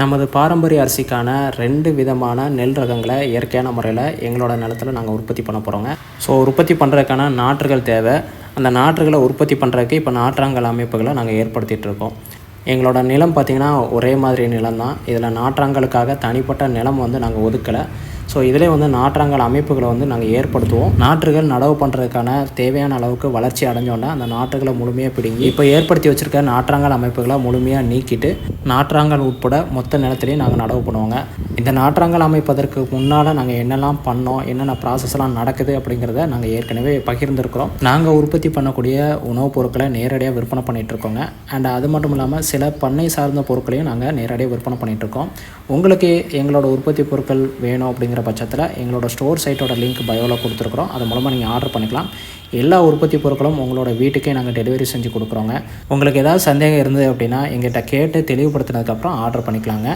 நமது பாரம்பரிய அரிசிக்கான ரெண்டு விதமான நெல் ரகங்களை இயற்கையான முறையில் எங்களோட நிலத்தில் நாங்கள் உற்பத்தி பண்ண போகிறோங்க ஸோ உற்பத்தி பண்ணுறதுக்கான நாற்றுகள் தேவை. அந்த நாற்றுகளை உற்பத்தி பண்ணுறதுக்கு இப்போ நாற்றாங்கல் அமைப்புகளை நாங்கள் ஏற்படுத்திகிட்டு இருக்கோம். எங்களோட நிலம் பார்த்திங்கன்னா ஒரே மாதிரி நிலம் தான் இதில் நாற்றாங்கலுக்காக தனிப்பட்ட நிலம் வந்து நாங்கள் ஒதுக்கலை. ஸோ இதிலே வந்து நாற்றாங்கல் அமைப்புகளை வந்து நாங்கள் ஏற்படுத்துவோம். நாற்றுகள் நடவு பண்ணுறதுக்கான தேவையான அளவுக்கு வளர்ச்சி அடைஞ்சோன்னா அந்த நாற்றுகளை முழுமையாக பிடுங்கி இப்போ ஏற்படுத்தி வச்சுருக்க நாற்றாங்கல் அமைப்புகளை முழுமையாக நீக்கிட்டு நாற்றாங்கல் உட்பட மொத்த நிலத்திலையும் நாங்கள் நடவு பண்ணுவோங்க. இந்த நாற்றாங்கல் அமைப்பதற்கு முன்னால் நாங்கள் என்னெல்லாம் பண்ணோம் என்னென்ன ப்ராசஸ்லாம் நடக்குது அப்படிங்கிறத நாங்கள் ஏற்கனவே பகிர்ந்துருக்கிறோம். நாங்கள் உற்பத்தி பண்ணக்கூடிய உணவுப் பொருட்களை நேரடியாக விற்பனை பண்ணிகிட்டு இருக்கோங்க அண்ட் அது மட்டும் இல்லாமல் சில பண்ணை சார்ந்த பொருட்களையும் நாங்கள் நேரடியாக விற்பனை பண்ணிகிட்ருக்கோம் உங்களுக்கு எங்களோட உற்பத்தி பொருட்கள் வேணும் அப்படிங்கிற பட்சத்தில் எங்களோட ஸ்டோர் சைட்டோட லிங்க் பயோவில் கொடுத்துருக்குறோம். அது மூலமாக நீங்கள் ஆர்டர் பண்ணிக்கலாம். எல்லா உற்பத்தி பொருட்களும் உங்களோட வீட்டுக்கே நாங்கள் டெலிவரி செஞ்சு கொடுக்குறோங்க. உங்களுக்கு ஏதாவது சந்தேகம் இருந்தது அப்படின்னா எங்கிட்ட கேட்டு தெளிவுபடுத்தினதுக்கப்புறம் ஆர்டர் பண்ணிக்கலாங்க.